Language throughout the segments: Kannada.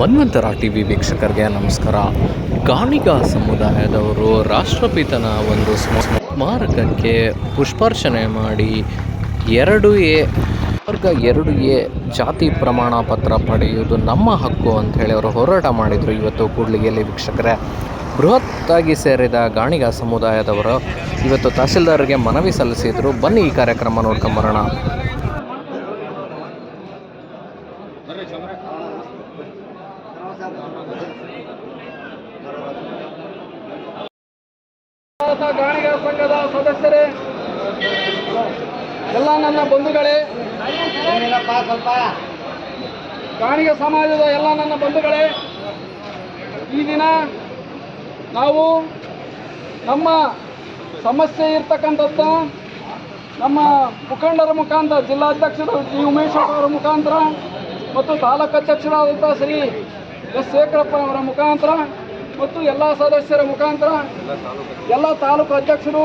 ಮನ್ವಂತರ ಟಿ ವಿ ವೀಕ್ಷಕರಿಗೆ ನಮಸ್ಕಾರ. ಗಾಣಿಗ ಸಮುದಾಯದವರು ರಾಷ್ಟ್ರಪಿತನ ಒಂದು ಸ್ಮಾರಕಕ್ಕೆ ಪುಷ್ಪಾರ್ಚನೆ ಮಾಡಿ ಎರಡು ಎ, ವರ್ಗ ಎರಡು ಎ ಜಾತಿ ಪ್ರಮಾಣ ಪತ್ರ ಪಡೆಯುವುದು ನಮ್ಮ ಹಕ್ಕು ಅಂತ ಹೇಳಿ ಅವರು ಹೋರಾಟ ಮಾಡಿದರು ಇವತ್ತು ಕೂಡ್ಲಿಗೆಯಲ್ಲಿ ವೀಕ್ಷಕರೇ. ಬೃಹತ್ತಾಗಿ ಸೇರಿದ ಗಾಣಿಗ ಸಮುದಾಯದವರು ಇವತ್ತು ತಹಸೀಲ್ದಾರ್ಗೆ ಮನವಿ ಸಲ್ಲಿಸಿದರು. ಬನ್ನಿ ಈ ಕಾರ್ಯಕ್ರಮ ನೋಡ್ಕೊಂಬರೋಣ ಭಾರತ ಗಾಣಿಗ ಸಂಘದ ಸದಸ್ಯರೇ ಎಲ್ಲ ನನ್ನ ಗಾಣಿಗ ಸಮಾಜದ ಎಲ್ಲ ನನ್ನ ಬಂಧುಗಳೇ, ಈ ದಿನ ನಾವು ನಮ್ಮ ಸಮಸ್ಯೆ ಇರ್ತಕ್ಕಂಥದ್ದು ನಮ್ಮ ಮುಖಂಡರ ಮುಖಾಂತರ, ಜಿಲ್ಲಾಧ್ಯಕ್ಷರು ಜಿ. ಉಮೇಶ್ ಅವರ ಮುಖಾಂತರ ಮತ್ತು ತಾಲೂಕು ಅಧ್ಯಕ್ಷರಾದಂಥ ಶ್ರೀ ಎಸ್. ಶೇಖರಪ್ಪ ಅವರ ಮುಖಾಂತರ ಮತ್ತು ಎಲ್ಲ ಸದಸ್ಯರ ಮುಖಾಂತರ ಎಲ್ಲ ತಾಲೂಕು ಅಧ್ಯಕ್ಷರು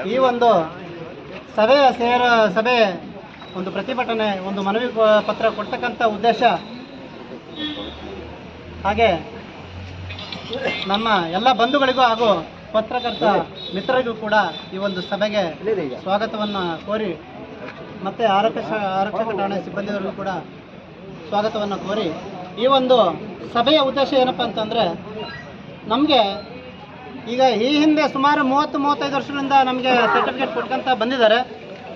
ಈ ಒಂದು ಸಭೆಯ ಸೇರ ಸಭೆ, ಒಂದು ಪ್ರತಿಭಟನೆ, ಒಂದು ಮನವಿ ಪತ್ರ ಕೊಡ್ತಕ್ಕಂಥ ಉದ್ದೇಶ. ಹಾಗೆ ನಮ್ಮ ಎಲ್ಲ ಬಂಧುಗಳಿಗೂ ಹಾಗೂ ಪತ್ರಕರ್ತ ಮಿತ್ರರಿಗೂ ಕೂಡ ಈ ಒಂದು ಸಭೆಗೆ ಸ್ವಾಗತವನ್ನು ಕೋರಿ ಮತ್ತು ಆರಕ್ಷಕ ಆರಕ್ಷಕ ಠಾಣೆ ಸಿಬ್ಬಂದಿಯವರಿಗೂ ಕೂಡ ಸ್ವಾಗತವನ್ನು ಕೋರಿ ಈ ಒಂದು ಸಭೆಯ ಉದ್ದೇಶ ಏನಪ್ಪ ಅಂತಂದರೆ ನಮಗೆ ಈಗ ಈ ಹಿಂದೆ ಸುಮಾರು ಮೂವತ್ತು ಮೂವತ್ತೈದು ವರ್ಷಗಳಿಂದ ನಮಗೆ ಸರ್ಟಿಫಿಕೇಟ್ ಕೊಟ್ಕೊಂತ ಬಂದಿದ್ದಾರೆ.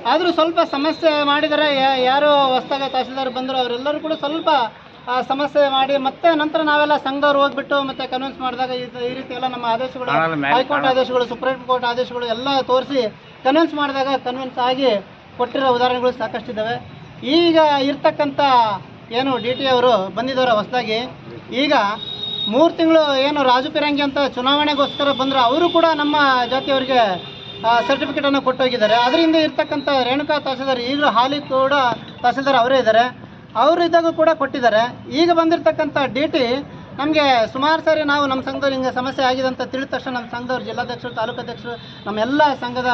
ಆದರೂ ಸ್ವಲ್ಪ ಸಮಸ್ಯೆ ಮಾಡಿದರೆ ಯಾರು ಹೊಸ್ದಾಗಿ ತಹಸೀಲ್ದಾರ್ ಬಂದರು ಅವರೆಲ್ಲರೂ ಕೂಡ ಸ್ವಲ್ಪ ಆ, ಸಮಸ್ಯೆ ಮಾಡಿ ಮತ್ತೆ ನಂತರ ನಾವೆಲ್ಲ ಸಂಘದವ್ರು ಹೋಗ್ಬಿಟ್ಟು ಮತ್ತೆ ಕನ್ವಿನ್ಸ್ ಮಾಡಿದಾಗ ಈ ರೀತಿ ಎಲ್ಲ ನಮ್ಮ ಆದೇಶಗಳು ಹೈಕೋರ್ಟ್ ಆದೇಶಗಳು ಸುಪ್ರೀಂ ಕೋರ್ಟ್ ಆದೇಶಗಳು ಎಲ್ಲ ತೋರಿಸಿ ಕನ್ವಿನ್ಸ್ ಮಾಡಿದಾಗ ಕನ್ವಿನ್ಸ್ ಆಗಿ ಕೊಟ್ಟಿರೋ ಉದಾಹರಣೆಗಳು ಸಾಕಷ್ಟಿದ್ದಾವೆ. ಈಗ ಇರ್ತಕ್ಕಂಥ ಏನು ಡಿ ಟಿ ಅವರು ಬಂದಿದ್ದಾರೆ ಹೊಸದಾಗಿ ಈಗ ಮೂರು ತಿಂಗಳು ಏನು ರಾಜು ಪಿರಂಗಿ ಅಂತ ಚುನಾವಣೆಗೋಸ್ಕರ ಬಂದರೆ ಅವರು ಕೂಡ ನಮ್ಮ ಜಾತಿಯವರಿಗೆ ಸರ್ಟಿಫಿಕೇಟನ್ನು ಕೊಟ್ಟೋಗಿದ್ದಾರೆ. ಅದರಿಂದ ಇರ್ತಕ್ಕಂಥ ರೇಣುಕಾ ತಹಸೀಲ್ದಾರ್, ಈಗಲೂ ಹಾಲಿ ಕೂಡ ತಹಸೀಲ್ದಾರ್ ಅವರೇ ಇದ್ದಾರೆ. ಅವರು ಇದ್ದಾಗ ಕೂಡ ಕೊಟ್ಟಿದ್ದಾರೆ. ಈಗ ಬಂದಿರತಕ್ಕಂಥ ಡಿ ಟಿ ನಮಗೆ ಸುಮಾರು ಸಾರಿ ನಾವು ನಮ್ಮ ಸಂಘದವ್ರು ಹಿಂಗೆ ಸಮಸ್ಯೆ ಆಗಿದೆ ಅಂತ ತಿಳಿದ ತಕ್ಷಣ ನಮ್ಮ ಸಂಘದವ್ರು, ಜಿಲ್ಲಾಧ್ಯಕ್ಷರು ತಾಲೂಕಾಧ್ಯಕ್ಷರು ನಮ್ಮೆಲ್ಲ ಸಂಘದ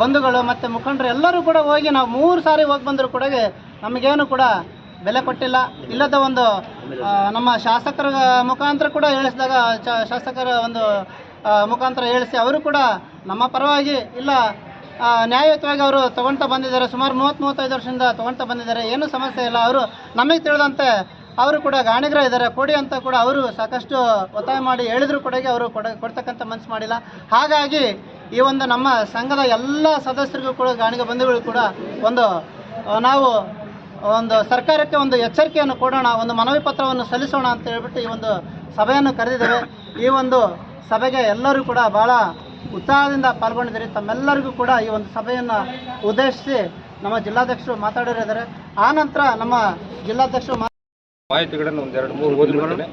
ಬಂಧುಗಳು ಮತ್ತು ಮುಖಂಡರು ಎಲ್ಲರೂ ಕೂಡ ಹೋಗಿ ನಾವು ಮೂರು ಸಾರಿ ಹೋಗಿ ಬಂದರೂ ಕೂಡ ನಮಗೇನು ಕೂಡ ಬೆಲೆ ಕೊಟ್ಟಿಲ್ಲ. ಇಲ್ಲದ ಒಂದು ನಮ್ಮ ಶಾಸಕರ ಮುಖಾಂತರ ಕೂಡ ಹೇಳಿಸಿದಾಗ ಶಾಸಕರ ಒಂದು ಮುಖಾಂತರ ಹೇಳಿಸಿ ಅವರು ಕೂಡ ನಮ್ಮ ಪರವಾಗಿ ಇಲ್ಲ ನ್ಯಾಯಯುತವಾಗಿ ಅವರು ತಗೊಳ್ತಾ ಬಂದಿದ್ದಾರೆ. ಸುಮಾರು ಮೂವತ್ತು ಮೂವತ್ತೈದು ವರ್ಷದಿಂದ ತಗೊಳ್ತಾ ಬಂದಿದ್ದಾರೆ. ಏನೂ ಸಮಸ್ಯೆ ಇಲ್ಲ. ಅವರು ನಮಗೆ ತಿಳಿದಂತೆ ಅವರು ಕೂಡ ಗಾಣಿಗರ ಇದ್ದಾರೆ. ಕೊಡಿ ಅಂತ ಕೂಡ ಅವರು ಸಾಕಷ್ಟು ಒತ್ತಾಯ ಮಾಡಿ ಹೇಳಿದ್ರು ಕೂಡ ಅವರು ಕೊಡ, ಕೊಡ್ತಕ್ಕಂಥ ಮನಸ್ಸು ಮಾಡಿಲ್ಲ. ಹಾಗಾಗಿ ಈ ಒಂದು ನಮ್ಮ ಸಂಘದ ಎಲ್ಲ ಸದಸ್ಯರಿಗೂ ಕೂಡ, ಗಾಣಿಗ ಬಂಧುಗಳು ಕೂಡ ಒಂದು ನಾವು ಒಂದು ಸರ್ಕಾರಕ್ಕೆ ಒಂದು ಎಚ್ಚರಿಕೆಯನ್ನು ಕೊಡೋಣ, ಒಂದು ಮನವಿ ಪತ್ರವನ್ನು ಸಲ್ಲಿಸೋಣ ಅಂತ ಹೇಳ್ಬಿಟ್ಟು ಈ ಒಂದು ಸಭೆಯನ್ನು ಕರೆದಿದ್ದೇವೆ. ಈ ಒಂದು ಸಭೆಗೆ ಎಲ್ಲರೂ ಕೂಡ ಭಾಳ ಉತ್ಸಾಹದಿಂದ ಪಾಲ್ಗೊಂಡಿದ್ದೀರಿ. ತಮ್ಮೆಲ್ಲರಿಗೂ ಕೂಡ ಈ ಒಂದು ಸಭೆಯನ್ನು ಉದ್ದೇಶಿಸಿ ನಮ್ಮ ಜಿಲ್ಲಾಧ್ಯಕ್ಷರು ಮಾತಾಡಿರಿದ್ದಾರೆ ಆ ನಂತರ ನಮ್ಮ ಜಿಲ್ಲಾಧ್ಯಕ್ಷರು ಮಾಹಿತಿಗಳನ್ನು ಒಂದೆರಡು ಮೂರು ಓದಿಬಿಡ್ತೇನೆ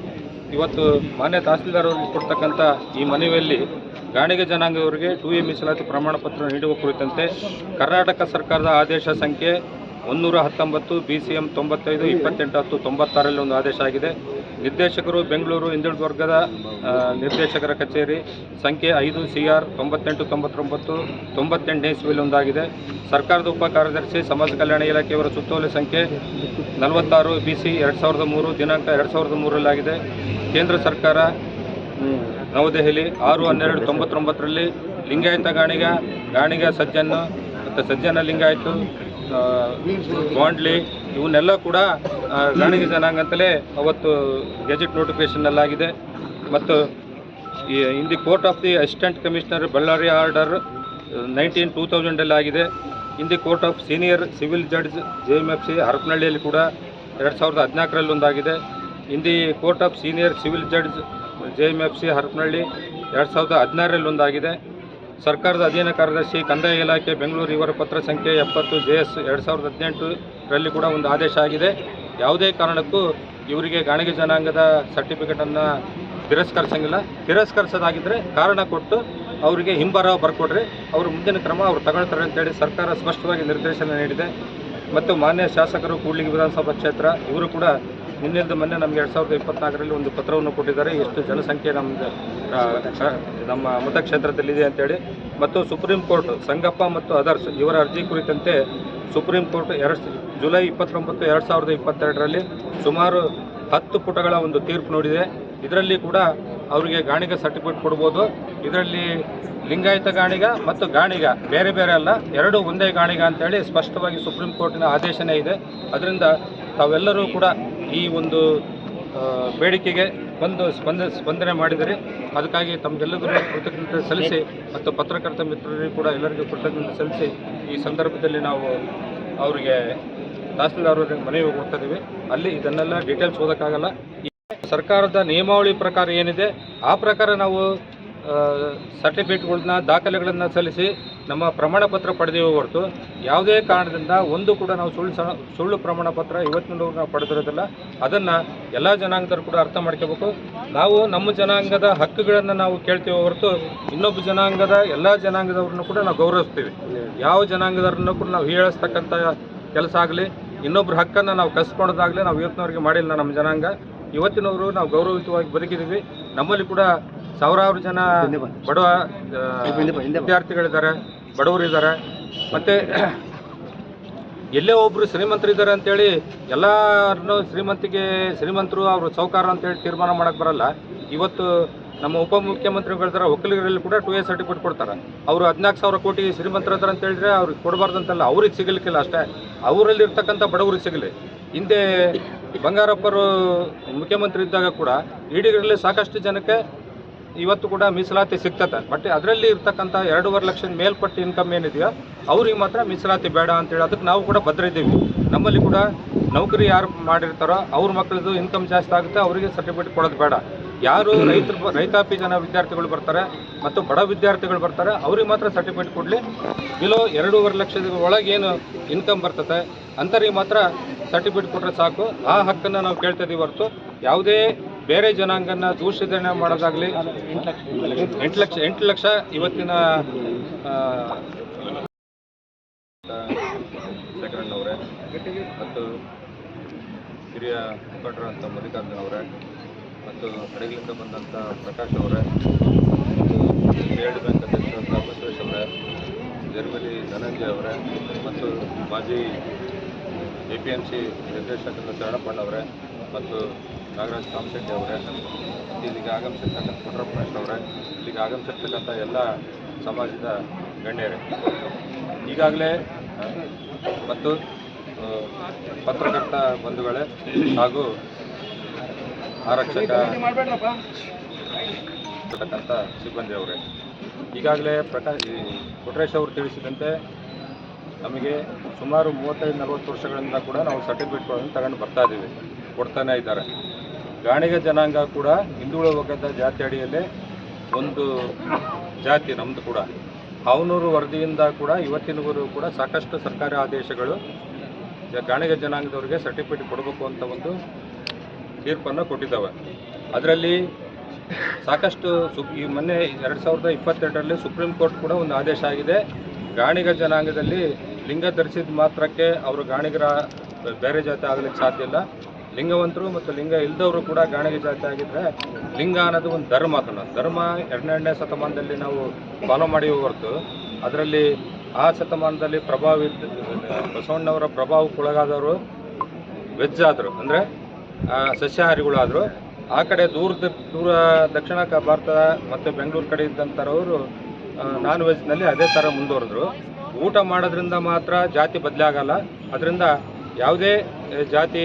ಇವತ್ತು ಮಾನ್ಯ ತಹಸೀಲ್ದಾರ್ ಅವರಿಗೆ ಕೊಡ್ತಕ್ಕಂಥ ಈ ಮನವಿಯಲ್ಲಿ ಗಾಣಿಗೆ ಜನಾಂಗದವರಿಗೆ ಟು ಎ ಮೀಸಲಾತಿ ಪ್ರಮಾಣ ಪತ್ರ ನೀಡುವ ಕುರಿತಂತೆ ಕರ್ನಾಟಕ ಸರ್ಕಾರದ ಆದೇಶ ಸಂಖ್ಯೆ ಒಂದೂರ ಹತ್ತೊಂಬತ್ತು ಬಿ ಸಿ ಎಂ ತೊಂಬತ್ತೈದು, ಇಪ್ಪತ್ತೆಂಟು ಹತ್ತು ತೊಂಬತ್ತಾರಲ್ಲಿ ಒಂದು ಆದೇಶ ಆಗಿದೆ. ನಿರ್ದೇಶಕರು ಬೆಂಗಳೂರು ಹಿಂದುಳಿದ ವರ್ಗದ ನಿರ್ದೇಶಕರ ಕಚೇರಿ ಸಂಖ್ಯೆ ಐದು ಸಿ ಆರ್ ತೊಂಬತ್ತೆಂಟು, ತೊಂಬತ್ತೊಂಬತ್ತು, ತೊಂಬತ್ತೆಂಟನೇ ಇಸ್ವಿಲ್ ಒಂದಾಗಿದೆ. ಸರ್ಕಾರದ ಉಪ ಕಾರ್ಯದರ್ಶಿ ಸಮಾಜ ಕಲ್ಯಾಣ ಇಲಾಖೆಯವರ ಸುತ್ತೋಲೆ ಸಂಖ್ಯೆ ನಲವತ್ತಾರು ಬಿ ಸಿ ಎರಡು ಸಾವಿರದ ಮೂರು, ದಿನಾಂಕ ಎರಡು ಸಾವಿರದ ಮೂರರಲ್ಲಾಗಿದೆ. ಕೇಂದ್ರ ಸರ್ಕಾರ ನವದೆಹಲಿ ಆರು, ಹನ್ನೆರಡು, ತೊಂಬತ್ತೊಂಬತ್ತರಲ್ಲಿ ಲಿಂಗಾಯತ ಗಾಣಿಗ ಗಾಣಿಗ ಸಜ್ಜನ್ನು, ಮತ್ತು ಸಜ್ಜನ ಲಿಂಗಾಯತು ಬಾಂಡ್ಲಿ ಇವನ್ನೆಲ್ಲ ಕೂಡ ಗಣಿಗ ಜನಾಂಗ ಅಂತಲೇ ಅವತ್ತು ಗೆಜೆಟ್ ನೋಟಿಫಿಕೇಷನ್ನಲ್ಲಾಗಿದೆ ಮತ್ತು in the court of the assistant commissioner Ballari order nineteen two ತೌಸಂಡಲ್ಲಿ ಆಗಿದೆ. In the court of senior civil judge J M F C ಹರಪನಹಳ್ಳಿಯಲ್ಲಿ ಕೂಡ ಎರಡು ಸಾವಿರದ ಹದಿನಾಲ್ಕರಲ್ಲಿ ಒಂದಾಗಿದೆ. In court of senior civil judge J M F C Harapanahalli, ಎರಡು ಸಾವಿರದ ಹದಿನಾರರಲ್ಲಿ ಒಂದಾಗಿದೆ. ಸರ್ಕಾರದ ಅಧೀನ ಕಾರ್ಯದರ್ಶಿ, ಕಂದಾಯ ಇಲಾಖೆ, ಬೆಂಗಳೂರು ಇವರ ಪತ್ರ ಸಂಖ್ಯೆ ಎಪ್ಪತ್ತು ಜೆ ಎಸ್ ಎರಡು ಸಾವಿರದ ಹದಿನೆಂಟರಲ್ಲಿ ಕೂಡ ಒಂದು ಆದೇಶ ಆಗಿದೆ. ಯಾವುದೇ ಕಾರಣಕ್ಕೂ ಇವರಿಗೆ ಗಾಣಿಗೆ ಜನಾಂಗದ ಸರ್ಟಿಫಿಕೇಟನ್ನು ತಿರಸ್ಕರಿಸಂಗಿಲ್ಲ. ತಿರಸ್ಕರಿಸೋದಾಗಿದ್ದರೆ ಕಾರಣ ಕೊಟ್ಟು ಅವರಿಗೆ ಹಿಂಬರ ಬರ್ಕೊಡ್ರಿ. ಅವರು ಮುಂದಿನ ಕ್ರಮ ಅವ್ರು ತಗೊಳ್ತಾರೆ ಅಂತೇಳಿ ಸರ್ಕಾರ ಸ್ಪಷ್ಟವಾಗಿ ನಿರ್ದೇಶನ ನೀಡಿದೆ. ಮತ್ತು ಮಾನ್ಯ ಶಾಸಕರು ಕೂಡ್ಲಿಗಿ ವಿಧಾನಸಭಾ ಕ್ಷೇತ್ರ, ಇವರು ಕೂಡ ನಿನ್ನೆದ್ದು ಮೊನ್ನೆ ನಮಗೆ ಎರಡು ಸಾವಿರದ ಇಪ್ಪತ್ನಾಲ್ಕರಲ್ಲಿ ಒಂದು ಪತ್ರವನ್ನು ಕೊಟ್ಟಿದ್ದಾರೆ. ಎಷ್ಟು ಜನಸಂಖ್ಯೆ ನಮ್ಮದು ನಮ್ಮ ಮತಕ್ಷೇತ್ರದಲ್ಲಿದೆ ಅಂತೇಳಿ ಮತ್ತು ಸುಪ್ರೀಂ ಕೋರ್ಟ್, ಸಂಗಪ್ಪ ಮತ್ತು ಅದರ್ಸ್ ಇವರ ಅರ್ಜಿ ಕುರಿತಂತೆ ಸುಪ್ರೀಂ ಕೋರ್ಟ್ ಎರಡು ಜುಲೈ ಇಪ್ಪತ್ತೊಂಬತ್ತು ಎರಡು ಸಾವಿರದ ಇಪ್ಪತ್ತೆರಡರಲ್ಲಿ ಸುಮಾರು ಹತ್ತು ಪುಟಗಳ ಒಂದು ತೀರ್ಪು ನೋಡಿದೆ. ಇದರಲ್ಲಿ ಕೂಡ ಅವರಿಗೆ ಗಾಣಿಗ ಸರ್ಟಿಫಿಕೇಟ್ ಕೊಡ್ಬೋದು. ಇದರಲ್ಲಿ ಲಿಂಗಾಯತ ಗಾಣಿಗ ಮತ್ತು ಗಾಣಿಗ, ಬೇರೆ ಬೇರೆ ಅಲ್ಲ, ಎರಡು ಒಂದೇ ಗಾಣಿಗ ಅಂತೇಳಿ ಸ್ಪಷ್ಟವಾಗಿ ಸುಪ್ರೀಂ ಕೋರ್ಟಿನ ಆದೇಶನೇ ಇದೆ. ಅದರಿಂದ ತಾವೆಲ್ಲರೂ ಕೂಡ ಈ ಒಂದು ಬೇಡಿಕೆಗೆ ಬಂದು ಸ್ಪಂದ, ಸ್ಪಂದನೆ ಮಾಡಿದರೆ ಅದಕ್ಕಾಗಿ ತಮಗೆಲ್ಲರಿಗೂ ಕೃತಜ್ಞತೆ ಸಲ್ಲಿಸಿ ಮತ್ತು ಪತ್ರಕರ್ತ ಮಿತ್ರರಿಗೂ ಕೂಡ ಎಲ್ಲರಿಗೂ ಕೃತಜ್ಞತೆ ಸಲ್ಲಿಸಿ ಈ ಸಂದರ್ಭದಲ್ಲಿ ನಾವು ಅವರಿಗೆ ತಹಸೀಲ್ದಾರ್ ಮನವಿ ಹೋಗ್ತಾ ಅಲ್ಲಿ ಇದನ್ನೆಲ್ಲ ಡೀಟೇಲ್ಸ್ ಓದೋಕ್ಕಾಗಲ್ಲ. ಸರ್ಕಾರದ ನಿಯಮಾವಳಿ ಪ್ರಕಾರ ಏನಿದೆ, ಆ ಪ್ರಕಾರ ನಾವು ಸರ್ಟಿಫಿಕೇಟ್ಗಳನ್ನ ದಾಖಲೆಗಳನ್ನು ಸಲ್ಲಿಸಿ ನಮ್ಮ ಪ್ರಮಾಣ ಪತ್ರ ಪಡೆದೇವೆ ಹೊರತು ಯಾವುದೇ ಕಾರಣದಿಂದ ಒಂದು ಕೂಡ ನಾವು ಸುಳ್ಳು ಸುಳ್ಳು ಪ್ರಮಾಣ ಪತ್ರ ಇವತ್ತಿನವರೆಗೂ ನಾವು ಪಡೆದಿರೋದಿಲ್ಲ. ಅದನ್ನು ಎಲ್ಲ ಜನಾಂಗದವರು ಕೂಡ ಅರ್ಥ ಮಾಡ್ಕೋಬೇಕು. ನಾವು ನಮ್ಮ ಜನಾಂಗದ ಹಕ್ಕುಗಳನ್ನು ನಾವು ಕೇಳ್ತೀವಿ ಹೊರತು ಇನ್ನೊಬ್ಬ ಜನಾಂಗದ ಎಲ್ಲ ಜನಾಂಗದವ್ರನ್ನೂ ಕೂಡ ನಾವು ಗೌರವಿಸ್ತೀವಿ. ಯಾವ ಜನಾಂಗದವ್ರನ್ನ ಕೂಡ ನಾವು ಹೀಳಿಸ್ತಕ್ಕಂಥ ಕೆಲಸ ಆಗಲಿ ಇನ್ನೊಬ್ಬರ ಹಕ್ಕನ್ನು ನಾವು ಕಸ್ಕೊಳೋದಾಗಲಿ ನಾವು ಇವತ್ತಿನವರೆಗೆ ಮಾಡಿಲ್ಲ ನಮ್ಮ ಜನಾಂಗ. ಇವತ್ತಿನವರು ನಾವು ಗೌರವಯುತವಾಗಿ ಬದುಕಿದ್ದೀವಿ. ನಮ್ಮಲ್ಲಿ ಕೂಡ ಸಾವಿರಾರು ಜನ ಬಡವ ವಿದ್ಯಾರ್ಥಿಗಳಿದ್ದಾರೆ ಬಡವರಿದ್ದಾರೆ. ಮತ್ತು ಎಲ್ಲೇ ಒಬ್ಬರು ಶ್ರೀಮಂತರಿದ್ದಾರೆ ಅಂತೇಳಿ ಎಲ್ಲರನ್ನು ಶ್ರೀಮಂತಿಗೆ ಶ್ರೀಮಂತರು ಅವರು ಸೌಕಾರ ಅಂತೇಳಿ ತೀರ್ಮಾನ ಮಾಡೋಕ್ಕೆ ಬರಲ್ಲ. ಇವತ್ತು ನಮ್ಮ ಉಪಮುಖ್ಯಮಂತ್ರಿಗಳಿದ್ದಾರೆ ಒಕ್ಕಲಿಗರಲ್ಲಿ ಕೂಡ ಟು ಎ ಸರ್ಟಿಫಿಕೇಟ್ ಕೊಡ್ತಾರೆ. ಅವರು ಹದಿನಾಲ್ಕು ಸಾವಿರ ಕೋಟಿ ಶ್ರೀಮಂತರಿದ್ದಾರೆ ಅಂತ ಹೇಳಿದ್ರೆ ಅವ್ರಿಗೆ ಕೊಡಬಾರ್ದಂತಲ್ಲ ಅವ್ರಿಗೆ ಸಿಗಲಿಕ್ಕಿಲ್ಲ ಅಷ್ಟೇ. ಅವರಲ್ಲಿ ಇರ್ತಕ್ಕಂಥ ಬಡವರಿಗೆ ಸಿಗಲಿ. ಹಿಂದೆ ಬಂಗಾರಪ್ಪರು ಮುಖ್ಯಮಂತ್ರಿ ಇದ್ದಾಗ ಕೂಡ ಈಡಿಗರಲ್ಲಿ ಸಾಕಷ್ಟು ಜನಕ್ಕೆ ಇವತ್ತು ಕೂಡ ಮೀಸಲಾತಿ ಸಿಗ್ತದೆ. ಬಟ್ ಅದರಲ್ಲಿ ಇರ್ತಕ್ಕಂಥ ಎರಡೂವರೆ ಲಕ್ಷದ ಮೇಲ್ಪಟ್ಟು ಇನ್ಕಮ್ ಏನಿದೆಯೋ ಅವ್ರಿಗೆ ಮಾತ್ರ ಮೀಸಲಾತಿ ಬೇಡ ಅಂತೇಳಿ ಅದಕ್ಕೆ ನಾವು ಕೂಡ ಭದ್ರ ಇದ್ದೀವಿ ನಮ್ಮಲ್ಲಿ ಕೂಡ ನೌಕರಿ ಯಾರು ಮಾಡಿರ್ತಾರೋ ಅವ್ರ ಮಕ್ಕಳದು ಇನ್ಕಮ್ ಜಾಸ್ತಿ ಆಗುತ್ತೆ ಅವರಿಗೆ ಸರ್ಟಿಫಿಕೇಟ್ ಕೊಡೋದು ಬೇಡ. ಯಾರು ರೈತರು ರೈತಾಪಿ ಜನ ವಿದ್ಯಾರ್ಥಿಗಳು ಬರ್ತಾರೆ ಮತ್ತು ಬಡ ವಿದ್ಯಾರ್ಥಿಗಳು ಬರ್ತಾರೆ ಅವ್ರಿಗೆ ಮಾತ್ರ ಸರ್ಟಿಫಿಕೇಟ್ ಕೊಡಲಿ. ಬಿಲೋ ಎರಡೂವರೆ ಲಕ್ಷದ ಒಳಗೆ ಏನು ಇನ್ಕಮ್ ಬರ್ತದೆ ಅಂಥವ್ರಿಗೆ ಮಾತ್ರ ಸರ್ಟಿಫಿಕೇಟ್ ಕೊಟ್ಟರೆ ಸಾಕು. ಆ ಹಕ್ಕನ್ನು ನಾವು ಕೇಳ್ತಾ ಇದೀವಿ ಹೊರತು. ಯಾವುದೇ ಬೇರೆ ಜನಾಂಗನ ದೂಷಣೆ ಮಾಡೋದಾಗಲಿ ಎಂಟು ಲಕ್ಷ ಎಂಟು ಲಕ್ಷ ಇವತ್ತಿನ ಶೇಖರಣ್ಣವರೇ ಮತ್ತು ಹಿರಿಯ ಮುಖಂಡರಂಥ ಮಲ್ಲಿಕಾರ್ಜುನ ಅವರೇ ಮತ್ತು ಹಡಗಲಿಂದ ಬಂದಂಥ ಪ್ರಕಾಶ್ ಅವರೇ ಏಳು ಬ್ಯಾಂಕ್ ಅಧ್ಯಕ್ಷರಂಥ ಬಸವೇಶ್ ಅವರೇ, ಜರ್ಮನಿ ಧನಂಜಯ ಅವರೇ ಮತ್ತು ಮಾಜಿ ಎ ಪಿ ಎಂ ಸಿ ನಿರ್ದೇಶಕರ ಶರಣಪ್ಪಣ್ಣ ಮತ್ತು ನಾಗರಾಜ್ ಕಾಮಶೆಟ್ಟಿ ಅವರೇ, ಇಲ್ಲಿಗೆ ಆಗಮಿಸಿರ್ತಕ್ಕಂಥ ಪುಟ್ರಪ್ಪ ಅವರೇ, ಇಲ್ಲಿಗೆ ಆಗಮಿಸಿರ್ತಕ್ಕಂಥ ಎಲ್ಲ ಸಮಾಜದ ಗಣ್ಯರೇ. ಈಗಾಗಲೇ ಮತ್ತು ಪತ್ರಕರ್ತ ಬಂಧುಗಳೇ ಹಾಗೂ ಆರಕ್ಷಕ ಇರ್ತಕ್ಕಂಥ ಸಿಬ್ಬಂದಿ ಅವರೇ. ಈಗಾಗಲೇ ಪ್ರಕಾಶ್ ಕೊಟ್ರೇಶ್ ಅವರು ತಿಳಿಸಿದಂತೆ ನಮಗೆ ಸುಮಾರು ಮೂವತ್ತೈದು ನಲವತ್ತು ವರ್ಷಗಳಿಂದ ಕೂಡ ನಾವು ಸರ್ಟಿಫಿಕೇಟ್ಗಳನ್ನು ತಗೊಂಡು ಬರ್ತಾ ಇದ್ದೀವಿ. ಕೊಡ್ತಾನೆ ಇದ್ದಾರೆ. ಗಾಣಿಗ ಜನಾಂಗ ಕೂಡ ಹಿಂದುಳಿದ ವರ್ಗದ ಜಾತಿ ಅಡಿಯಲ್ಲೇ ಒಂದು ಜಾತಿ ನಮ್ಮದು ಕೂಡ. ಅವನೂರು ವರದಿಯಿಂದ ಕೂಡ ಇವತ್ತಿನವರೆಗೂ ಕೂಡ ಸಾಕಷ್ಟು ಸರ್ಕಾರಿ ಆದೇಶಗಳು ಗಾಣಿಗ ಜನಾಂಗದವರಿಗೆ ಸರ್ಟಿಫಿಕೇಟ್ ಕೊಡಬೇಕು ಅಂತ ಒಂದು ತೀರ್ಪನ್ನು ಕೊಟ್ಟಿದ್ದಾವೆ. ಅದರಲ್ಲಿ ಸಾಕಷ್ಟು ಸು, ಈ ಮೊನ್ನೆ ಎರಡು ಸಾವಿರದ ಇಪ್ಪತ್ತೆರಡರಲ್ಲಿ ಸುಪ್ರೀಂ ಕೋರ್ಟ್ ಕೂಡ ಒಂದು ಆದೇಶ ಆಗಿದೆ. ಗಾಣಿಗ ಜನಾಂಗದಲ್ಲಿ ಲಿಂಗ ಧರಿಸಿದ ಮಾತ್ರಕ್ಕೆ ಅವರು ಗಾಣಿಗರ ಬೇರೆ ಜಾತಿ ಆಗಲಿಕ್ಕೆ ಸಾಧ್ಯ ಇಲ್ಲ. ಲಿಂಗವಂತರು ಮತ್ತು ಲಿಂಗ ಇಲ್ದವರು ಕೂಡ ಗಾಣಿಗೆ ಜಾತಿ ಆಗಿದ್ರೆ ಲಿಂಗ ಅನ್ನೋದು ಒಂದು ಧರ್ಮ ಅದನ್ನು ಧರ್ಮ ಎರಡನೇ ಶತಮಾನದಲ್ಲಿ ನಾವು ಫಾಲೋ ಮಾಡಿ ಹೊರತು ಅದರಲ್ಲಿ ಆ ಶತಮಾನದಲ್ಲಿ ಪ್ರಭಾವ ಬಸವಣ್ಣವರ ಪ್ರಭಾವಕ್ಕೊಳಗಾದವರು ವೆಜ್ ಆದರು. ಅಂದರೆ ಸಸ್ಯಾಹಾರಿಗಳಾದರು. ಆ ಕಡೆ ದೂರದ ದೂರ ದಕ್ಷಿಣ ಭಾರತ ಮತ್ತು ಬೆಂಗಳೂರು ಕಡೆ ಇದ್ದಂಥವ್ರು ನಾನ್ ವೆಜ್ನಲ್ಲಿ ಅದೇ ಥರ ಮುಂದುವರೆದ್ರು. ಊಟ ಮಾಡೋದ್ರಿಂದ ಮಾತ್ರ ಜಾತಿ ಬದಲಾಗಲ್ಲ. ಅದರಿಂದ ಯಾವುದೇ, ಜಾತಿ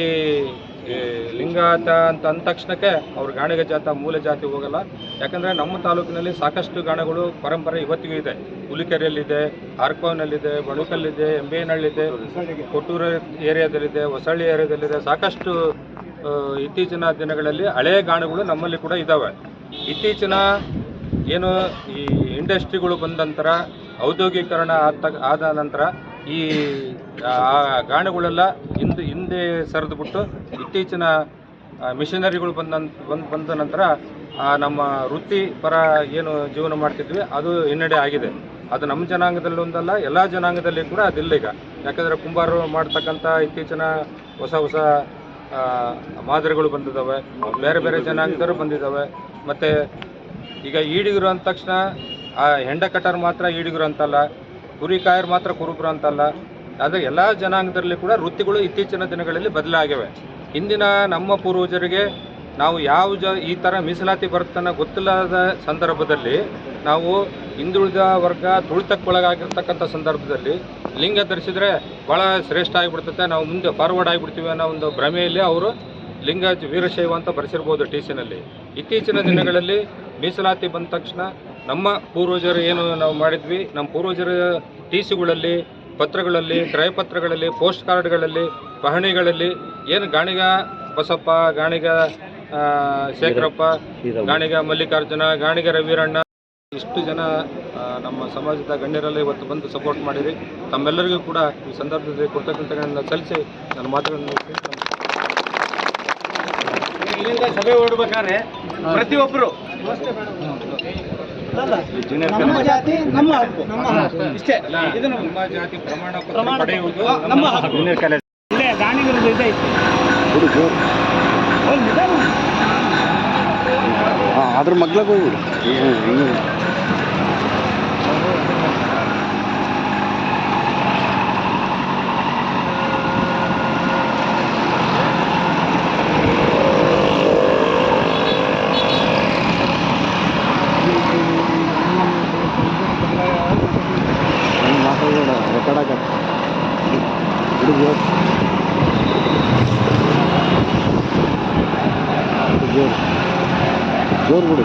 ಈ, ಲಿಂಗಾಯತ ಅಂತ ಅಂದ ತಕ್ಷಣಕ್ಕೆ ಅವ್ರ ಗಾಣಿಗ ಜಾತ ಮೂಲ ಜಾತಿ ಹೋಗಲ್ಲ. ಯಾಕಂದರೆ ನಮ್ಮ ತಾಲೂಕಿನಲ್ಲಿ ಸಾಕಷ್ಟು ಗಾಣಗಳು ಪರಂಪರೆ ಇವತ್ತಿಗೂ ಇದೆ. ಹುಲಿಕೆರೆಯಲ್ಲಿದೆ ಆರ್ಕೋನಲ್ಲಿದೆ ಬಳುಕಲ್ಲಿದೆ ಎಂಬೇನಹಳ್ಳಿದೆ ಕೊಟ್ಟೂರು ಏರಿಯಾದಲ್ಲಿದೆ ಹೊಸಳ್ಳಿ ಏರಿಯಾದಲ್ಲಿದೆ. ಸಾಕಷ್ಟು ಇತ್ತೀಚಿನ ದಿನಗಳಲ್ಲಿ ಹಳೆಯ ಗಾಣಗಳು ನಮ್ಮಲ್ಲಿ ಕೂಡ ಇದ್ದಾವೆ ಇತ್ತೀಚಿನ ಏನು ಈ ಇಂಡಸ್ಟ್ರಿಗಳು ಬಂದ ನಂತರ ಔದ್ಯೋಗೀಕರಣ ಆದ ಆದ ನಂತರ ಈ ಗಾಣಗಳೆಲ್ಲ ಹಿಂದೆ ಹಿಂದೆ ಸರಿದುಬಿಟ್ಟು ಇತ್ತೀಚಿನ ಮಿಷನರಿಗಳು ಬಂದ ಬಂದು, ಬಂದ ನಂತರ ನಮ್ಮ ವೃತ್ತಿಪರ ಏನು ಜೀವನ ಮಾಡ್ತಿದ್ವಿ, ಅದು ಹಿನ್ನಡೆ ಆಗಿದೆ. ಅದು ನಮ್ಮ ಜನಾಂಗದಲ್ಲಿ ಒಂದಲ್ಲ, ಎಲ್ಲ ಜನಾಂಗದಲ್ಲಿ ಕೂಡ ಅದಿಲ್ಲ ಈಗ. ಯಾಕಂದರೆ ಕುಂಬಾರರು ಮಾಡ್ತಕ್ಕಂಥ ಇತ್ತೀಚಿನ ಹೊಸ ಹೊಸ ಮಾದರಿಗಳು ಬಂದಿದ್ದಾವೆ ಬೇರೆ ಬೇರೆ ಜನಾಂಗದರು ಬಂದಿದ್ದಾವೆ ಮತ್ತು ಈಗ ಈಡಿಗರು ಅಂದ ತಕ್ಷಣ, ಆ ಹೆಂಡ ಕಟ್ಟರ್ ಮಾತ್ರ ಈಡಿಗರು ಅಂತಲ್ಲ, ಕುರಿ ಕಾಯರ್ ಮಾತ್ರ ಕುರುಬರು ಅಂತಲ್ಲ ಆದರೆ ಎಲ್ಲ ಜನಾಂಗದಲ್ಲಿ ಕೂಡ ವೃತ್ತಿಗಳು ಇತ್ತೀಚಿನ ದಿನಗಳಲ್ಲಿ ಬದಲಾಗಿವೆ ಹಿಂದಿನ ನಮ್ಮ ಪೂರ್ವಜರಿಗೆ ನಾವು ಯಾವ ಜ, ಈ ಥರ ಮೀಸಲಾತಿ ಬರುತ್ತನ್ನ ಗೊತ್ತಿಲ್ಲದ ಸಂದರ್ಭದಲ್ಲಿ ನಾವು ಹಿಂದುಳಿದ ವರ್ಗ ತುಳಿತಕ್ಕೊಳಗಾಗಿರ್ತಕ್ಕಂಥ ಸಂದರ್ಭದಲ್ಲಿ ಲಿಂಗ ಧರಿಸಿದ್ರೆ ಭಾಳ ಶ್ರೇಷ್ಠ ಆಗಿಬಿಡ್ತದೆ ನಾವು ಮುಂದೆ ಫಾರ್ವರ್ಡ್ ಆಗಿಬಿಡ್ತೀವಿ ಅನ್ನೋ ಒಂದು ಭ್ರಮೆಯಲ್ಲಿ ಅವರು ಲಿಂಗ ವೀರಶೈವ ಅಂತ ಬರೆಸಿರ್ಬೋದು ಟಿ ಸಿನಲ್ಲಿ ಇತ್ತೀಚಿನ ದಿನಗಳಲ್ಲಿ ಮೀಸಲಾತಿ ಬಂದ ತಕ್ಷಣ ನಮ್ಮ ಪೂರ್ವಜರು ಏನು ನಾವು ಮಾಡಿದ್ವಿ? ನಮ್ಮ ಪೂರ್ವಜರ ಟಿ ಸಿಗಳಲ್ಲಿ ಪತ್ರಗಳಲ್ಲಿ ಕ್ರಯಪತ್ರಗಳಲ್ಲಿ ಪೋಸ್ಟ್ ಕಾರ್ಡ್ಗಳಲ್ಲಿ ಪಹಣಿಗಳಲ್ಲಿ ಏನು ಗಾಣಿಗ ಬಸಪ್ಪ ಗಾಣಿಗ ಆ, ಶೇಖರಪ್ಪ ಗಾಣಿಗ ಮಲ್ಲಿಕಾರ್ಜುನ ಗಾಣಿಗ ರವೀರಣ್ಣ ಇಷ್ಟು ಜನ ನಮ್ಮ ಸಮಾಜದ ಗಣ್ಯರಲ್ಲಿ ಇವತ್ತು ಬಂದು ಸಪೋರ್ಟ್ ಮಾಡಿರಿ. ತಮ್ಮೆಲ್ಲರಿಗೂ ಕೂಡ ಈ ಸಂದರ್ಭದಲ್ಲಿ ಕೃತಜ್ಞತೆಗಳನ್ನು ಸಲ್ಲಿಸಿ ನನ್ನ ಮಾತುಗಳನ್ನು ಇಲ್ಲಿಂದ ಸಭೆ ಹೊರಡ್ಬೇಕಾದ್ರೆ ಪ್ರತಿಯೊಬ್ಬರು ನಮ್ಮ ಜಾತಿ ನಮ್ಮ ಹಕ್ಕು. ಇಷ್ಟೇ. ಇದನ್ನು ನಮ್ಮ ಜಾತಿ ಪ್ರಮಾಣ ಪ್ರಮಾಣ ಪಡೆಯುವುದು ನಮ್ಮ ಹಕ್ಕು. ಇಲ್ಲೇ ಗಾಣಿಗರದ್ದು ಇದೆ. ಅದ್ರ ಮಗ್ಲಾಗ ಹೋಗ್ಬಿಡು. ಜೋರು ಬಿಡು.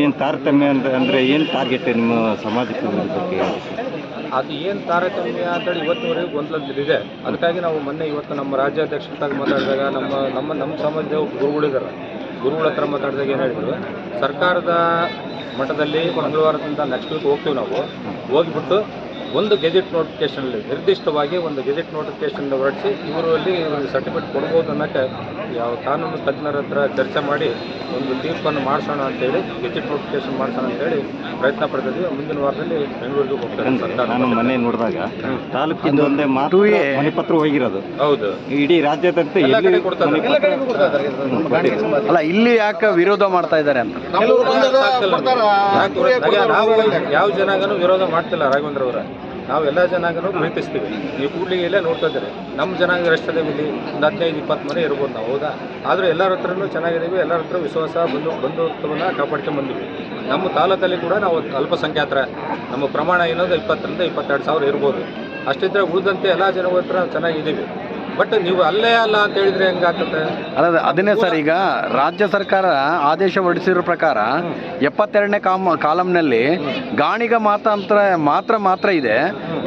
ಏನು ತಾರತಮ್ಯ ಅಂತ ಅಂದರೆ ಏನು ಟಾರ್ಗೆಟ್ ನಿಮ್ಮ ಸಮಾಜಕ್ಕೆ ಅದು ಏನು ತಾರತಮ್ಯ ಅಂತೇಳಿ ಇವತ್ತಿನವರೆಗೂ ಗೊಂದಲದಲ್ಲಿದೆ ಅದಕ್ಕಾಗಿ ನಾವು ಮೊನ್ನೆ ಇವತ್ತು ನಮ್ಮ ರಾಜ್ಯಾಧ್ಯಕ್ಷರಾಗಿ ಮಾತಾಡಿದಾಗ ನಮ್ಮ ನಮ್ಮ ನಮ್ಮ ಸಮಾಜದ ಗುರುಗಳಿದ್ದಾರೆ ಗುರುಗಳ ಹತ್ರ ಮಾತಾಡಿದಾಗ ಏನು ಹೇಳಿದ್ರು, ಸರ್ಕಾರದ ಮಟ್ಟದಲ್ಲಿ ಮಂಗಳವಾರದಿಂದ ನೆಕ್ಸ್ಟ್ ವೀಕ್ ಹೋಗ್ತೀವಿ ನಾವು. ಹೋಗಿಬಿಟ್ಟು ಒಂದು ಗೆಜೆಟ್ ನೋಟಿಫಿಕೇಷನಲ್ಲಿ ನಿರ್ದಿಷ್ಟವಾಗಿ ಒಂದು ಗೆಜೆಟ್ ನೋಟಿಫಿಕೇಷನ್ ಹೊರಡಿಸಿ ಇವರು ಅಲ್ಲಿ ಸರ್ಟಿಫಿಕೇಟ್ ಕೊಡ್ಬೋದು ಅನ್ನೋಕ್ಕೆ ಯಾವ ಕಾನೂನು ತಜ್ಞರ ಹತ್ರ ಚರ್ಚೆ ಮಾಡಿ ಒಂದು ತೀರ್ಪನ್ನು ಮಾಡಿಸೋಣ ಅಂತೇಳಿ ಗೆಜೆಟ್ ನೋಟಿಫಿಕೇಷನ್ ಮಾಡಿಸೋಣ ಅಂತೇಳಿ ಪ್ರಯತ್ನ ಪಡ್ತಿದ್ವಿ. ಮುಂದಿನ ವಾರದಲ್ಲಿ ಬೆಂಗಳೂರಿಗೆ ಹೋಗ್ತಾರೆ ಮನೆ ನೋಡಿದಾಗ ತಾಲೂಕಿಂದ ಒಂದೇ ಮಾತು ಮನೆಪತ್ರ ಹೋಗಿರೋದು. ಹೌದು. ಇಡೀ ರಾಜ್ಯದಂತೆ. ಅಲ್ಲ ಇಲ್ಲಿ ಯಾಕೆ ವಿರೋಧ ಮಾಡ್ತಾ ಇದ್ದಾರೆ ಅಂತ? ಯಾಕೆ ನಾವು ಯಾವ ಜನಾಗನು ವಿರೋಧ ಮಾಡ್ತಿಲ್ಲ ರಾಘವೇಂದ್ರ ಅವರ. ನಾವು ಎಲ್ಲ ಜನಾಂಗನೂ ಪ್ರೀತಿಸ್ತೀವಿ ಇಲ್ಲೇ ನೋಡ್ತಾ ಇದ್ದಾರೆ. ನಮ್ಮ ಜನಾಂಗ ಇಲ್ಲಿ ಒಂದು ಹದಿನೈದು, ಇಪ್ಪತ್ತು ಮನೆ ಇರ್ಬೋದು ನಾವು, ಹೌದಾ? ಆದರೂ ಎಲ್ಲರ ಹತ್ರನೂ ಚೆನ್ನಾಗಿದ್ದೀವಿ. ಎಲ್ಲರ ಹತ್ರ ವಿಶ್ವಾಸ ಬಂಧು ಬಂಧುತ್ವವನ್ನು ಕಾಪಾಡ್ಕೊಂಡು ಬಂದಿವಿ. ನಮ್ಮ ತಾಲೂಕಲ್ಲಿ ಕೂಡ ನಾವು ಅಲ್ಪಸಂಖ್ಯಾತರ, ನಮ್ಮ ಪ್ರಮಾಣ ಏನೋದು ಇಪ್ಪತ್ತರಿಂದ ಇಪ್ಪತ್ತೆರಡು ಸಾವಿರ ಇರ್ಬೋದು. ಅಷ್ಟಿದ್ರೆ ಉಳಿದಂತೆ ಎಲ್ಲ ಜನಗಳ ಹತ್ರ ಚೆನ್ನಾಗಿದ್ದೀವಿ. ಬಟ್ ನೀವು ಅಲ್ಲೇ ಅಲ್ಲ ಅಂತ ಹೇಳಿದ್ರೆ ಹೆಂಗಾಗ್ತದೆ? ಅಲ್ಲ ಅದನ್ನೇ ಸರ್ ಈಗ ರಾಜ್ಯ ಸರ್ಕಾರ ಆದೇಶ ಹೊರಡಿಸಿರೋ ಪ್ರಕಾರ ಎಪ್ಪತ್ತೆರಡನೇ ಕಾಮ ಕಾಲಂನಲ್ಲಿ ಗಾಣಿಗ ಮಾತಾಂತರ ಮಾತ್ರ ಮಾತ್ರ ಇದೆ.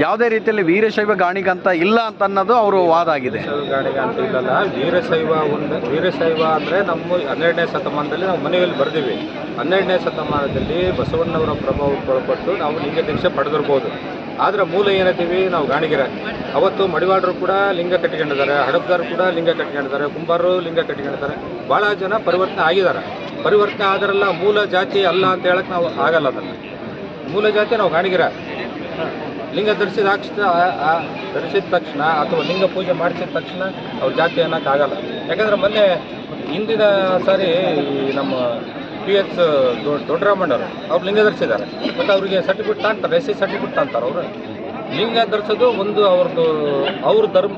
ಯಾವುದೇ ರೀತಿಯಲ್ಲಿ ವೀರಶೈವ ಗಾಣಿಗ ಅಂತ ಇಲ್ಲ ಅಂತ ಅನ್ನೋದು ಅವರು ವಾದ ಆಗಿದೆ. ಗಾಣಿಗ ಅಂತ ಇಲ್ಲಲ್ಲ ವೀರಶೈವ ಒಂದು ವೀರಶೈವ ಅಂದರೆ ನಮ್ಮ ಹನ್ನೆರಡನೇ ಶತಮಾನದಲ್ಲಿ ನಾವು ಮನೆಯಲ್ಲಿ ಬರ್ತೀವಿ ಹನ್ನೆರಡನೇ ಶತಮಾನದಲ್ಲಿ ಬಸವಣ್ಣವರ ಪ್ರಭಾವಕ್ಕೆ ಒಳಪಟ್ಟು ನಾವು ಲಿಂಗ ದೀಕ್ಷೆ ಪಡೆದಿರ್ಬೋದು. ಆದರೆ ಮೂಲ ಏನಂತೀವಿ, ನಾವು ಗಾಣಿಗೆರ. ಅವತ್ತು ಮಡಿವಾಳರು ಕೂಡ ಲಿಂಗ ಕಟ್ಕೊಂಡಿದ್ದಾರೆ ಹಡಪ್ದಾರು ಕೂಡ ಲಿಂಗ ಕಟ್ಕೊಂಡಿದ್ದಾರೆ ಕುಂಬಾರರು ಲಿಂಗ ಕಟ್ಕೊಂಡಿದ್ದಾರೆ ಭಾಳ ಜನ ಪರಿವರ್ತನೆ ಆಗಿದ್ದಾರೆ. ಪರಿವರ್ತನೆ ಆದರಲ್ಲ ಮೂಲ ಜಾತಿ ಅಲ್ಲ ಅಂತ ಹೇಳಕ್ಕೆ ನಾವು ಆಗಲ್ಲ ಅದನ್ನು. ಮೂಲ ಜಾತಿ ನಾವು ಗಾಣಿಗೆರ. ಲಿಂಗ ಧರಿಸಿದ ಧರಿಸಿದ ತಕ್ಷಣ ಅಥವಾ ಲಿಂಗ ಪೂಜೆ ಮಾಡಿಸಿದ ತಕ್ಷಣ ಅವ್ರ ಜಾತಿ ಅನ್ನೋಕ್ಕಾಗಲ್ಲ ಯಾಕಂದ್ರೆ ಮೊನ್ನೆ ಹಿಂದಿನ ಸಾರಿ ನಮ್ಮ ಪಿ ಎಚ್ ದೊಡ್ಡರಾಮಣ್ಣವ್ರು ಅವ್ರು. ಲಿಂಗ ಧರಿಸಿದ್ದಾರೆ. ಮತ್ತು ಅವರಿಗೆ ಸರ್ಟಿಫಿಕೇಟ್ ತಾಂತಾರೆ ಎಸ್ ಸಿ ಸರ್ಟಿಫಿಕೇಟ್ ತಾಂತಾರೆ ಅವರು. ಲಿಂಗ ಧರಿಸೋದು ಒಂದು ಅವ್ರದ್ದು ಅವ್ರ ಧರ್ಮ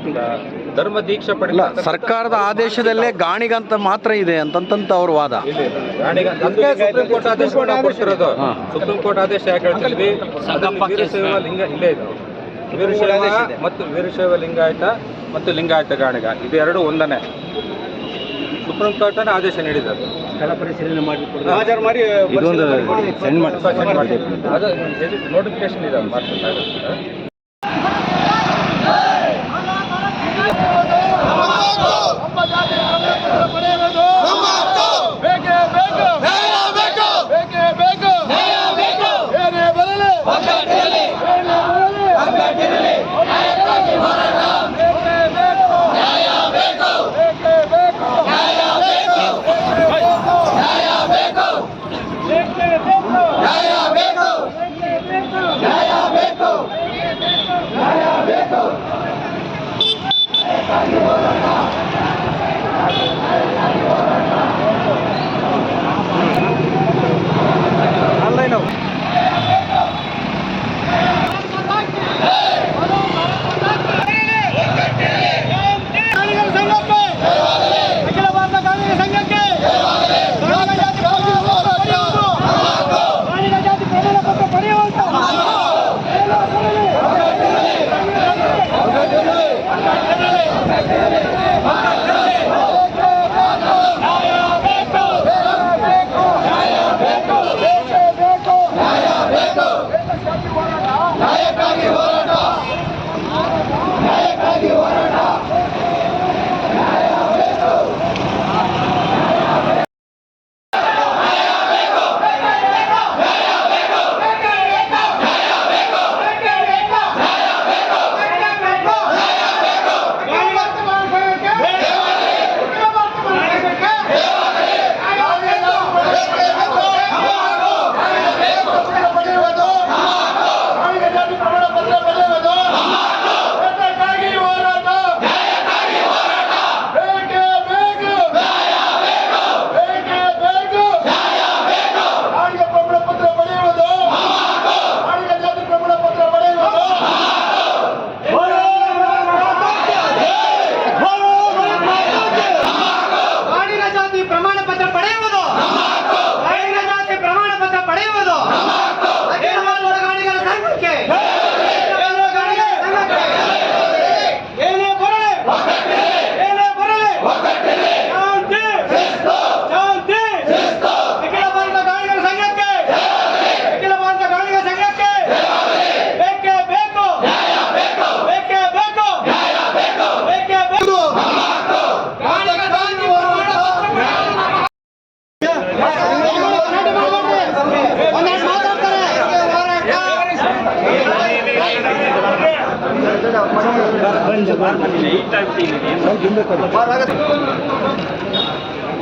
ಧರ್ಮ ದೀಕ್ಷೆ ಪಡೆಯಲ್ಲ ಸರ್ಕಾರದ ಆದೇಶದಲ್ಲೇ ಗಾಣಿಗಂತ ಮಾತ್ರ ಇದೆ ಅಂತಂತ ಅವ್ರ ವಾದ. ಸುಪ್ರೀಂ ಕೋರ್ಟ್ ಆದೇಶ ಕೊಡ್ತಿರೋದು ಸುಪ್ರೀಂ ಕೋರ್ಟ್ ಆದೇಶ ಯಾಕೆ ಹೇಳ್ತೀವಿ ವೀರಶೈವ ಲಿಂಗ ಇಲ್ಲೇ ಇದು. ವೀರಶೈವ ಮತ್ತು ವೀರಶೈವ ಲಿಂಗಾಯತ ಮತ್ತು ಲಿಂಗಾಯತ ಗಾಣಿಗ. ಇದೆರಡು ಒಂದನೇ. ಸುಪ್ರೀಂ ಕೋರ್ಟನೇ ಆದೇಶ ನೀಡಿದೆ ಮಾಡಿ ಇದೊಂದು ಸೆಂಡ್ ಮಾಡಿ ಅದು ನೋಟಿಫಿಕೇಶನ್ ಇದೆ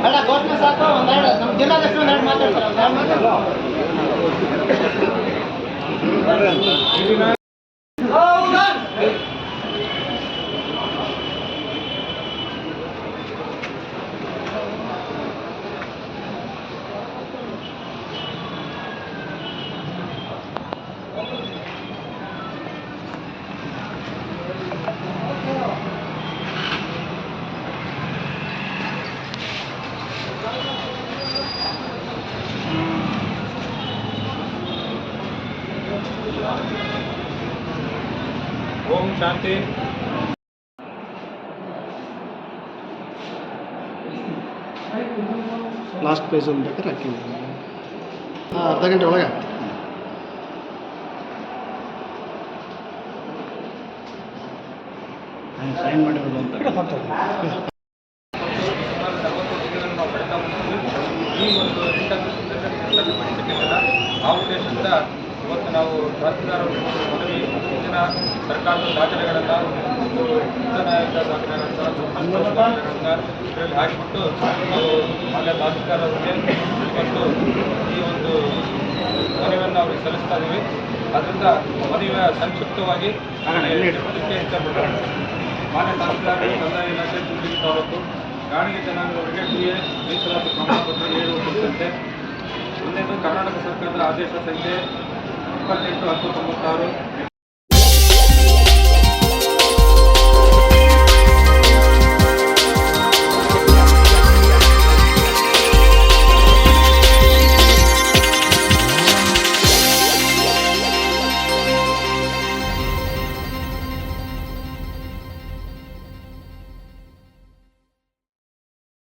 ಅಲ್ಲ ಓಂ ಶಾಂತಿ. ಲಾಸ್ಟ್ ಪೇಜ್ ಒಂದು ಬೇಕಾದ್ರೆ ಹಾಕಿ ಅರ್ಧ ಗಂಟೆ ಒಳಗೆ. ಸೈನ್ ಮಾಡಿರೋದು ಅಂತ. ಈ ಒಂದು ಆ ಉದ್ದೇಶದಿಂದ ಇವತ್ತು ನಾವು ಹಿಂದಿನ ಸರ್ಕಾರದ ದಾಖಲೆಗಳನ್ನು ಒಂದು ಉನ್ನತ ದಾಖಲೆಗಳನ್ನ ಇದರಲ್ಲಿ ಹಾಕಿಬಿಟ್ಟು ನಾವು ಮಾನ್ಯ ಅವರಿಗೆ ಇವತ್ತು ಈ ಒಂದು ಮನವಿಯನ್ನು ಅವರಿಗೆ ಸಲ್ಲಿಸ್ತಾ ಇದ್ದೀವಿ ಅದರಿಂದ ಮನವಿಯ ಸಂಕ್ಷಿಪ್ತವಾಗಿ ಕಾರಣ ಇಷ್ಟಪಡ್ತಾರೆ ಮಾನ್ಯ ತಹಸೀಲ್ದಾರ್ ಕಂದಾಯ ಇಲಾಖೆ ತುಮಕೂರು ತಾಲೂಕು ಗಾಣಿಗೆ ಜನಾಂಗದವರಿಗೆ ಟಿ ಎ ಮೀಸಲಾತಿ ಪ್ರಮಾಣಪತ್ರ ನೀಡುವ ಕುರಿತಂತೆ ಒಂದನೇದು ಕರ್ನಾಟಕ ಸರ್ಕಾರದ ಆದೇಶ ಸಂಖ್ಯೆ ಇಪ್ಪತ್ತೆಂಟು ಹತ್ತು ತೊಂಬತ್ತಾರು